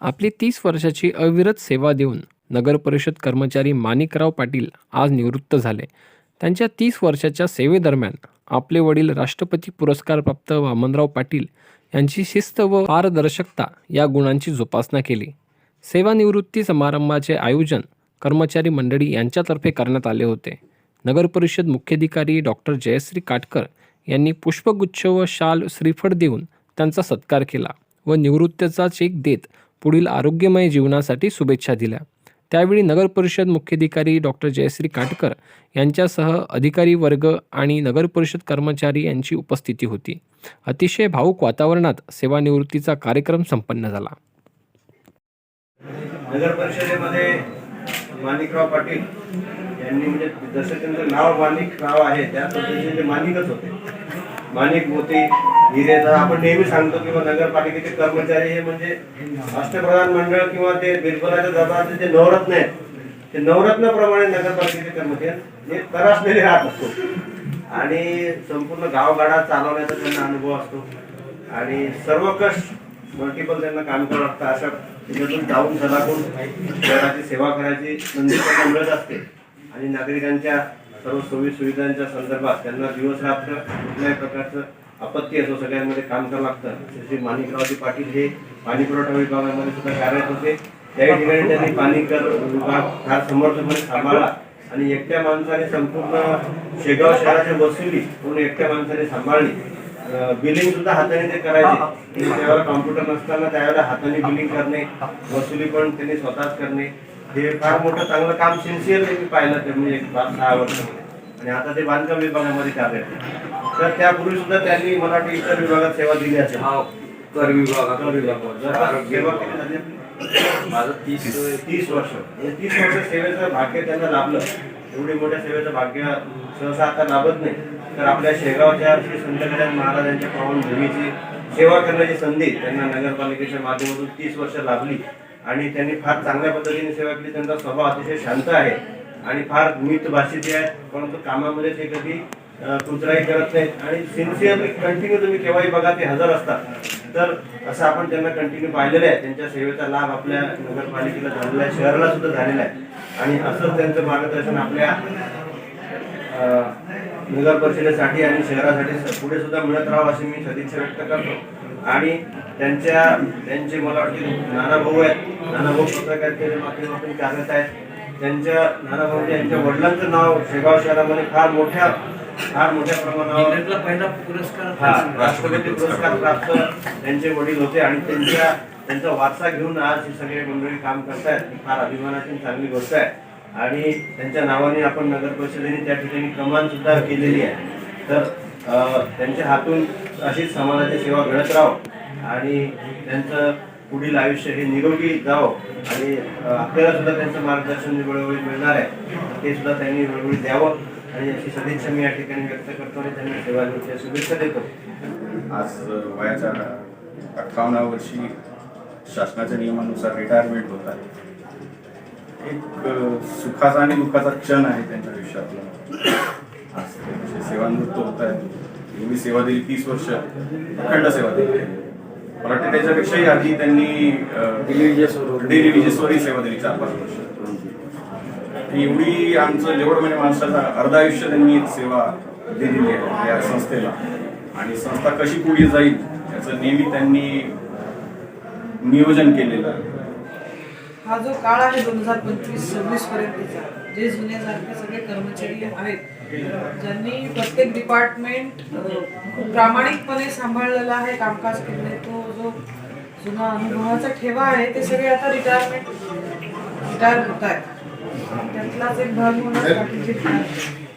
आपली तीस वर्षाची अविरत सेवा देऊन नगरपरिषद कर्मचारी माणिकराव पाटील आज निवृत्त झाले. त्यांच्या तीस वर्षाच्या सेवेदरम्यान आपले वडील राष्ट्रपती पुरस्कारप्राप्त वामनराव पाटील यांची शिस्त व पारदर्शकता या गुणांची जोपासना केली. सेवानिवृत्ती समारंभाचे आयोजन कर्मचारी मंडळी यांच्यातर्फे करण्यात आले होते. नगरपरिषद मुख्याधिकारी डॉक्टर जयश्री काटकर यांनी पुष्पगुच्छ व शाल श्रीफळ देऊन त्यांचा सत्कार केला व निवृत्तीचा चेक देत पुढील आरोग्यमय जीवनासाठी शुभेच्छा दिल्या. त्यावेळी नगरपरिषद मुख्याधिकारी डॉक्टर जयश्री काटकर यांच्यासह अधिकारी वर्ग आणि नगरपरिषद कर्मचारी यांची उपस्थिती होती. अतिशय भाऊक वातावरणात सेवानिवृत्तीचा कार्यक्रम संपन्न झाला. नगर परिषदेमध्ये माणिकराव पाटील यांनी म्हणजे जसं त्यांचं नाव माणिक नाव आहे त्या पद्धतीने माणिकच होते. माणिक मोती आपण नेहमी सांगतो किंवा नगरपालिकेचे कर्मचारी हे म्हणजे अष्टप्रधान मंडळ किंवा ते बिरबलाच्या दरबाराचे जे नवरत्न आहेत ते नवरत्नाप्रमाणे नगरपालिकेचे कर्मचारी हे तरासलेले राहत असतो. आणि संपूर्ण गावगाडा चालवण्याचा त्यांना अनुभव असतो. आणि सर्व कष्ट मल्टिपल त्यांना काम करावं लागतं. अशा त्याच्यातून जाऊन झलाकून शहराची सेवा करायची संधी त्यांना मिळत असते. आणि नागरिकांच्या सर्व सोयी सुविधांच्या संदर्भात त्यांना दिवस रात्र कुठल्याही प्रकारचं आपत्ती असो सगळ्यांमध्ये काम करावं लागतं. असे श्री माणिकरावजी पाटील हे पाणी पुरवठा विभागामध्ये सुद्धा कार्यरत होते. त्याही ठिकाणी त्यांनी पाणी कर विभाग फार समर्थपणे सांभाळला. आणि एकट्या माणसाने संपूर्ण शेगाव शहराची वसुली पूर्ण एकट्या माणसाने सांभाळली. बिलिंग सुद्धा हाताने ते करायचे. त्यावेळेला कॉम्प्युटर नसताना त्यावेळेला हाताने बिलिंग करणे वसुली पण त्यांनी स्वतःच करणे. हे फार मोठं चांगलं काम सिन्सिअरली मी पाहिलं ते म्हणजे एक पाच सहा वर्षामध्ये. आणि आता ते बांधकाम विभागामध्ये कार्यरत. तर त्यापूर्वी सुद्धा त्यांनी मला वाटतं इतर विभागात सेवा दिली असेल. कर विभागात कर. जर सेवा केली माझं तीस तीस. वर्ष. म्हणजे तीस वर्ष सेवेचं भाग्य त्यांना लाभलं. एवढी मोठ्या सेवेचं भाग्य सहसा आता लाभत नाही. तर आपल्या शेगावच्या श्री संत गजानन महाराजांच्या पावनभूमीची सेवा करण्याची संधी त्यांना नगरपालिकेच्या माध्यमातून तीस वर्ष लाभली. आणि त्यांनी फार चांगल्या पद्धतीने सेवा केली. त्यांचा स्वभाव अतिशय शांत आहे. आणि फार मित भाषेचे आहेत परंतु कामामध्ये ते कधी अं, करत नाहीत. आणि सिन्सिअरली कंटिन्यू तुम्ही केव्हाही बघा ते हजर असतात. तर असं आपण त्यांना कंटिन्यू पाहिलेलं आहे. त्यांच्या सेवेचा लाभ आपल्या नगरपालिकेला झालेला आहे. शहराला सुद्धा झालेला आहे. आणि असंच त्यांचं मार्गदर्शन आपल्या नगर परिषदेसाठी आणि शहरासाठी पुढे सुद्धा मिळत राहावं अशी मी सदिच्छा व्यक्त करतो. आणि त्यांच्या त्यांचे मला वाटते नाना भाऊ आहेत. नाना भाऊ पत्रकार माध्यमातून कार्यरत आहेत. त्यांच्या नाना भाऊ यांच्या वडिलांचं नाव शेगाव शहरामध्ये फार मोठ्या फार मोठ्या प्रमाणावर पहिला पुरस्कार हा राष्ट्रपती पुरस्कार प्राप्त त्यांचे वडील होते आणि त्यांच्या त्यांचा वारसा घेऊन आज ही सगळे मंडळी काम करतायत. ही फार अभिमानाची चांगली गोष्ट आहे. आणि त्यांच्या नावाने आपण नगर परिषदेने त्या ठिकाणी कमान सुद्धा केलेली आहे. तर त्यांच्या हातून अशीच समाजाची सेवा घडत राहो. आणि त्यांचं पुढील आयुष्य हे निरोगी जावं आणि आपल्याला सुद्धा त्यांचं मार्गदर्शन वेळोवेळी मिळणार आहे. ते सुद्धा त्यांनी वेळोवेळी द्यावं. आणि अशी सदिच्छा मी या ठिकाणी व्यक्त करतो आणि त्यांना सेवानिवृत्तीच्या शुभेच्छा देतो. आज वयाच्या अठ्ठावन्न वर्षी शासनाच्या नियमानुसार रिटायरमेंट होत आहे. एक सुखाचा आणि दुःखाचा क्षण आहे त्यांच्या आयुष्यातला. आज सेवानिवृत्त होत आहेत. मी सेवा दिली तीस वर्ष. अखंड सेवा दिली मला वाटतं त्याच्यापेक्षाही आधी त्यांनी डेली विजेसवरही सेवा दिली चार पाच वर्ष. एवढी आमचं जेवढं म्हणजे माणसाचा अर्ध आयुष्य त्यांनी सेवा दिलेली आहे या संस्थेला. आणि संस्था कशी पुढे जाईल याचं नेहमी त्यांनी नियोजन केलेलं आहे. हा जो काळ आहे दोन हजार पंचवीस सव्वीस पर्यंतचा जे जुन्यासारखे सगळे कर्मचारी आहेत ज्यांनी प्रत्येक डिपार्टमेंट खूप प्रामाणिकपणे सांभाळलेला आहे कामकाज केले तो जो जुना अनुभवाचा ठेवा आहे ते सगळे आता रिटायरमेंट रिटायर होत आहेत. त्यातलाच एक भाग म्हणून